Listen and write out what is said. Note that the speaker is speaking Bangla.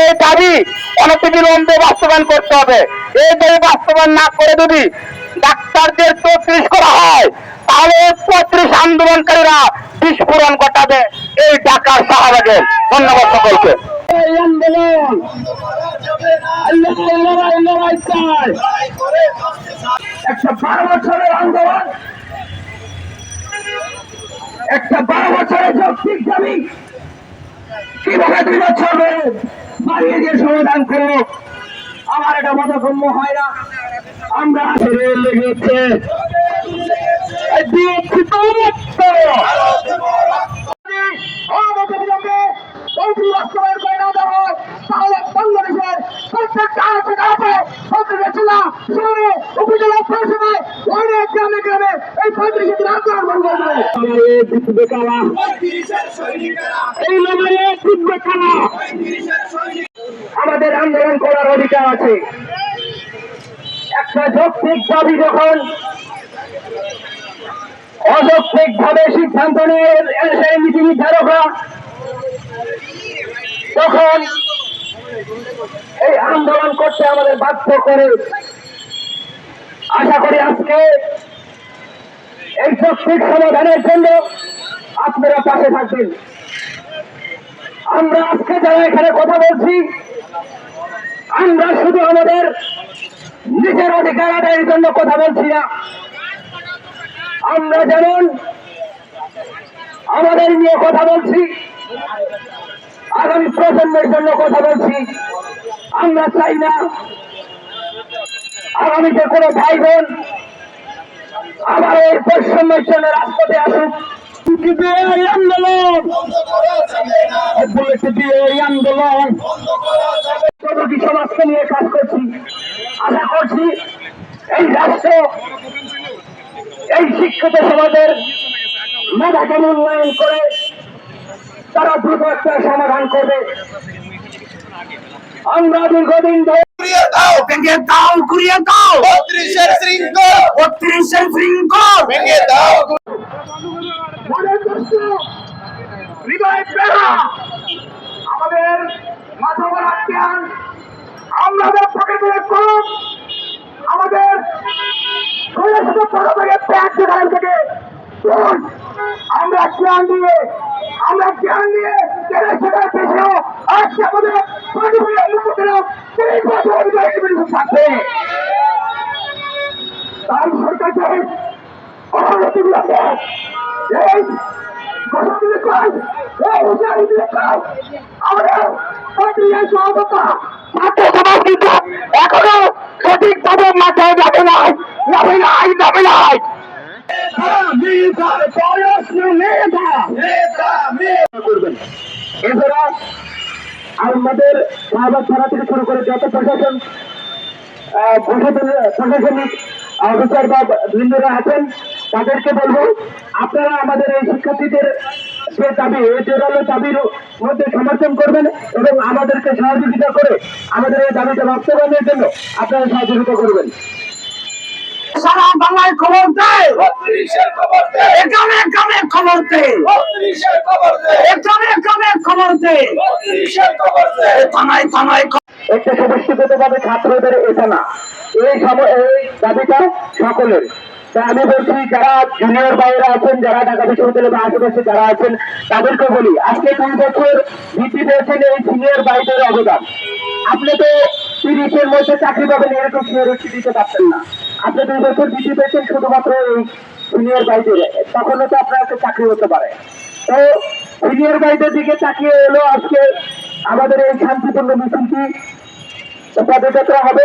এই দাবি অনতিবিলম্বে বাস্তবায়ন করতে হবে। এই দাবি বাস্তবায়ন না করে যদি ডাক্তারদের চৌত্রিশ করা হয় তাহলে পঁয়ত্রিশ আন্দোলনকারীরা বিস্ফোরণ ঘটাবে এই ঢাকার শাহবাগে। ধন্যবাদ সকলকে। একটা বারো বছরের আন্দোলন একটা বারো বছরের যৌক্তিক দাবি। কীভাবে দুই বছর বাড়িয়ে দিয়ে সমাধান করব আমার এটা বোধগম্য হয় না। আমরা ছেড়ে লেগেছে শহরে উপজেলা গ্রামে গ্রামে এই আন্দোলন এই আমাদের আন্দোলন করার অধিকার আছে। একটা যৌক্তিক দাবি যখন অযৌক্তিক ভাবে সিদ্ধান্ত নিয়ে নীতি নির্ধারকরা তখন এই আন্দোলন করতে আমাদের বাধ্য করে আশা করি আজকে এই যৌক্তিক সমাধানের জন্য আপনারা পাশে থাকবেন। আমরা আজকে যারা এখানে কথা বলছি, আমরা শুধু আমাদের নিজের অধিকার আদায়ের জন্য কথা বলছি না। আমরা যেমন আমাদের নিয়ে কথা বলছি, আগামী প্রজন্মের জন্য কথা বলছি। আমরা চাই না আগামীতে কোনো ভাই বোন আবার এই বৈষম্যের জন্য রাজপথে আসুক। এই আন্দোলন। বলেছে যে এই আন্দোলন। সমাজকে নিয়ে কাজ করছি। আশা করছি এই রাষ্ট্র এই শিক্ষিত সমাজের মেধাকে মূল্যায়ন করে তারা দ্রুত একটা সমাধান করবে। আমরা দীর্ঘদিন ধরে ঘুরিয়ে দাও। ভেঙে দাও ঘুরিয়ে দাও। বত্রিশের শৃঙ্খল। বত্রিশের শৃঙ্খল। ভেঙে দাও। আমাদের জ্ঞান আমাদের পকেটে কম আমাদের শরীরে থেকে আমরা জ্ঞান দিয়ে আমরা জ্ঞান দিয়ে সেখানে আজকে আমাদের পরিবারের লোকেরা সেই বছর অধিকারী থাকবে। তাই সরকারকে অনতি এই দিতে চাই। এই হুঁশিয়ারি দিতে চাই। আমাদের প্রক্রিয়া ছাত্র সমাজ কিন্তু। এখনও সঠিকভাবে মাথায় যাবে নাই। যাবে নাই যাবে নাই। এছাড়া আমাদের শাহবাগ থানা থেকে শুরু করে যত প্রশাসন, প্রশাসনিক অফিসার বা বৃন্দরা আছেন, তাদেরকে বলব, আপনারা আমাদের এই শিক্ষার্থীদের যে দাবি, এই জোরালো দাবির মধ্যে সমর্থন করবেন এবং আমাদেরকে সহযোগিতা করে আমাদের এই দাবিটা বাস্তবায়নের জন্য আপনারা সহযোগিতা করবেন। সারা বাংলায় খবর দেয় এখানে এখানে খবর দেয় এখানে এখানে খবর দেয় থানায় থানায় একটা সমষ্টিগতভাবে ছাত্রদের এটা না। এই দাবিটা সকলের। তা আমি বলছি যারা জুনিয়র বাইরে আছেন যারা ঢাকা বিশ্ববিদ্যালয় বা আশেপাশে যারা আছেন তাদেরকে বলি আজকে দুই বছর বৃদ্ধি পেয়েছেন এই সিনিয়র বাইরের অবদান। আপনি তো তিরিশের মধ্যে চাকরি পাবেন এরকম সিনিয়রিটি দিতে পারতেন না। আপনি দুই বছর বৃদ্ধি পেয়েছেন শুধুমাত্র এই সিনিয়র বাইরে তখনও তো আপনার একটা চাকরি হতে পারে। তো সিনিয়র বাইদের দিকে তাকিয়ে এলো আজকে আমাদের এই শান্তিপূর্ণ মিছিলটি। পদযাত্রা হবে।